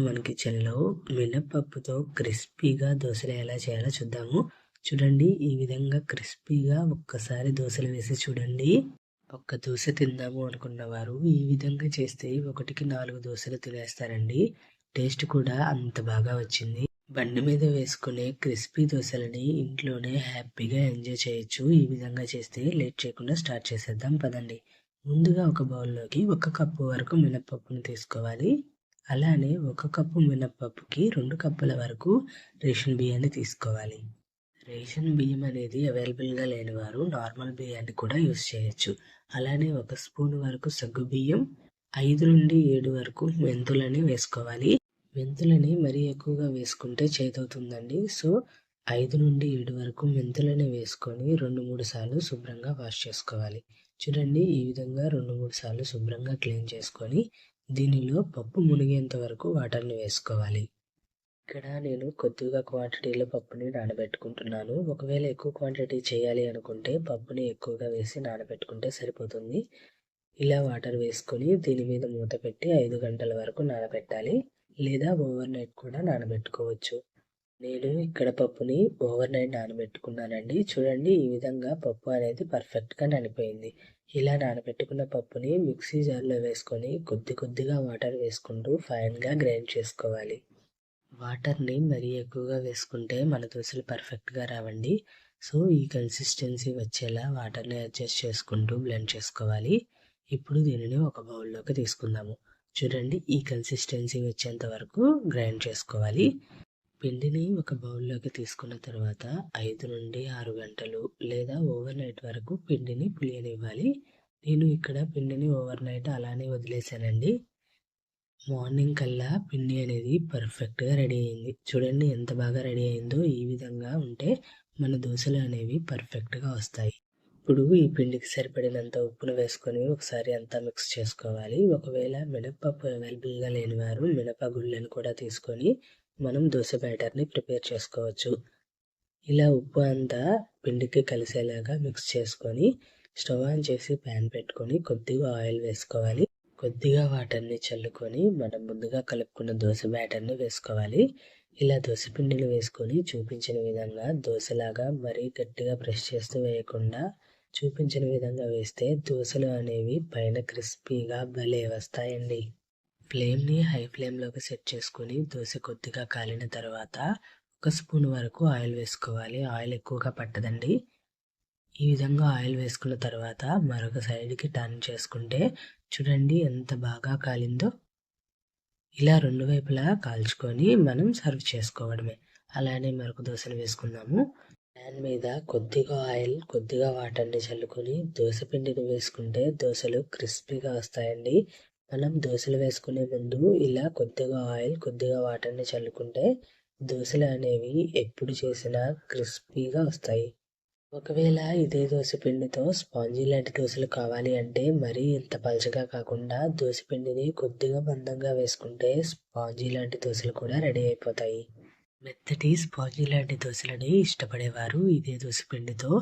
మన కిచెన్లో మినపప్పుతో క్రిస్పీగా దోశలు ఎలా చేయాలో చూద్దాము. చూడండి ఈ విధంగా క్రిస్పీగా ఒక్కసారి దోశలు వేసి చూడండి. ఒక్క దోశ తిందాము అనుకున్నవారు ఈ విధంగా చేస్తే ఒకటికి నాలుగు దోశలు తినేస్తారండి. టేస్ట్ కూడా అంత బాగా వచ్చింది. బండి మీద వేసుకునే క్రిస్పీ దోశలని ఇంట్లోనే హ్యాపీగా ఎంజాయ్ చేయొచ్చు. ఈ విధంగా చేస్తే లేట్ చేయకుండా స్టార్ట్ చేసేద్దాం. పదండి. ముందుగా ఒక బౌల్లోకి ఒక కప్పు వరకు మినపప్పును తీసుకోవాలి. అలానే ఒక కప్పు మినప్పప్పుకి రెండు కప్పుల వరకు రేషన్ బియ్యాన్ని తీసుకోవాలి. రేషన్ బియ్యం అనేది అవైలబుల్గా లేని వారు నార్మల్ బియ్యాన్ని కూడా యూస్ చేయొచ్చు. అలానే ఒక స్పూన్ వరకు సగ్గు బియ్యం ఐదు నుండి ఏడు వరకు మెంతులని వేసుకోవాలి. మెంతులని మరీ ఎక్కువగా వేసుకుంటే చేతవుతుందండి సో ఐదు నుండి ఏడు వరకు మెంతులని వేసుకొని రెండు మూడు సార్లు శుభ్రంగా వాష్ చేసుకోవాలి. చూడండి ఈ విధంగా రెండు మూడు సార్లు శుభ్రంగా క్లీన్ చేసుకొని దీనిలో పప్పు మునిగేంత వరకు వాటర్ని వేసుకోవాలి. ఇక్కడ నేను కొద్దిగా క్వాంటిటీలో పప్పుని నానబెట్టుకుంటున్నాను. ఒకవేళ ఎక్కువ క్వాంటిటీ చేయాలి అనుకుంటే పప్పుని ఎక్కువగా వేసి నానబెట్టుకుంటే సరిపోతుంది. ఇలా వాటర్ వేసుకొని దీని మీద మూత పెట్టి ఐదు గంటల వరకు నానబెట్టాలి. లేదా ఓవర్ నైట్ కూడా నానబెట్టుకోవచ్చు. నేను ఇక్కడ పప్పుని ఓవర్ నైట్ నానబెట్టుకున్నానండి. చూడండి ఈ విధంగా పప్పు అనేది పర్ఫెక్ట్గా నానిపోయింది ఇలా నానబెట్టుకున్న పప్పుని మిక్సీ జార్లో వేసుకొని కొద్ది కొద్దిగా వాటర్ వేసుకుంటూ ఫైన్గా గ్రైండ్ చేసుకోవాలి. వాటర్ని మరీ ఎక్కువగా వేసుకుంటే మన దోశలు పర్ఫెక్ట్గా రావండి. సో ఈ కన్సిస్టెన్సీ వచ్చేలా వాటర్ని అడ్జస్ట్ చేసుకుంటూ బ్లెండ్ చేసుకోవాలి. ఇప్పుడు దీనిని ఒక బౌల్లోకి తీసుకుందాము. చూడండి ఈ కన్సిస్టెన్సీ వచ్చేంత వరకు గ్రైండ్ చేసుకోవాలి. పిండిని ఒక బౌల్లోకి తీసుకున్న తర్వాత ఐదు నుండి ఆరు గంటలు లేదా ఓవర్ నైట్ వరకు పిండిని పులియనివ్వాలి. నేను ఇక్కడ పిండిని ఓవర్ నైట్ అలానే వదిలేసానండి మార్నింగ్ కల్లా పిండి అనేది పర్ఫెక్ట్గా రెడీ అయింది. చూడండి ఎంత బాగా రెడీ అయిందో. ఈ విధంగా ఉంటే మన దోశలు అనేవి పర్ఫెక్ట్గా వస్తాయి. ఇప్పుడు ఈ పిండికి సరిపడినంత ఉప్పును వేసుకొని ఒకసారి అంతా మిక్స్ చేసుకోవాలి. ఒకవేళ మినప్పప్పు అవైలబుల్గా లేని వారు మినప గుళ్ళను కూడా తీసుకొని మనం దోశ బ్యాటర్ని ప్రిపేర్ చేసుకోవచ్చు. ఇలా ఉప్పు అంతా పిండికి కలిసేలాగా మిక్స్ చేసుకొని స్టవ్ ఆన్ చేసి ప్యాన్ పెట్టుకొని కొద్దిగా ఆయిల్ వేసుకోవాలి. కొద్దిగా వాటర్ని చల్లుకొని మనం ముందుగా కలుపుకున్న దోశ బ్యాటర్ని వేసుకోవాలి. ఇలా దోశ పిండిని వేసుకొని చూపించిన విధంగా దోశలాగా మరీ గట్టిగా ప్రెస్ చేస్తూ వేయకుండా చూపించిన విధంగా వేస్తే దోశలు అనేవి పైన క్రిస్పీగా భలే వస్తాయండి. ఫ్లేమ్ని హై ఫ్లేమ్లోకి సెట్ చేసుకొని దోశ కొద్దిగా కాలిన తర్వాత ఒక స్పూన్ వరకు ఆయిల్ వేసుకోవాలి. ఆయిల్ ఎక్కువగా పట్టదండి. ఈ విధంగా ఆయిల్ వేసుకున్న తర్వాత మరొక సైడ్కి టర్న్ చేసుకుంటే చూడండి ఎంత బాగా కాలిందో. ఇలా రెండు వైపులా కాల్చుకొని మనం సర్వ్ చేసుకోవడమే. అలానే మరొక దోశను వేసుకుందాము. ప్యాన్ మీద కొద్దిగా ఆయిల్ కొద్దిగా వాటర్ని చల్లుకొని దోశ పిండిని వేసుకుంటే దోశలు క్రిస్పీగా వస్తాయండి. మనం దోశలు వేసుకునే ముందు ఇలా కొద్దిగా ఆయిల్ కొద్దిగా వాటర్ని చల్లుకుంటే దోశలు అనేవి ఎప్పుడు చేసినా క్రిస్పీగా వస్తాయి. ఒకవేళ ఇదే దోశ పిండితో స్పాంజీ లాంటి దోశలు కావాలి అంటే మరీ ఇంత పలచగా కాకుండా దోశ పిండిని కొద్దిగా మందంగా వేసుకుంటే స్పాంజీ లాంటి దోశలు కూడా రెడీ అయిపోతాయి. మెత్తటి స్పాంజీ లాంటి దోశలని ఇష్టపడేవారు ఇదే దోశ పిండితో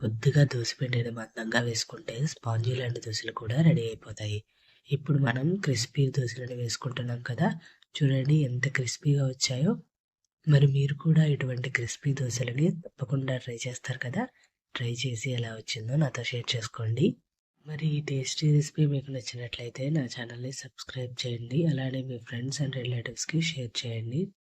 కొద్దిగా దోశ పిండిని మందంగా వేసుకుంటే స్పాంజీ లాంటి దోశలు కూడా రెడీ అయిపోతాయి. ఇప్పుడు మనం క్రిస్పీ దోశలను వేసుకుంటున్నాం కదా. చూడండి ఎంత క్రిస్పీగా వచ్చాయో. మరి మీరు కూడా ఇటువంటి క్రిస్పీ దోశలని తప్పకుండా ట్రై చేస్తారు కదా. ట్రై చేసి ఎలా వచ్చిందో నాతో షేర్ చేసుకోండి. మరి ఈ టేస్టీ రెసిపీ మీకు నచ్చినట్లయితే నా ఛానల్ని సబ్స్క్రైబ్ చేయండి. అలానే మీ ఫ్రెండ్స్ అండ్ రిలేటివ్స్కి షేర్ చేయండి.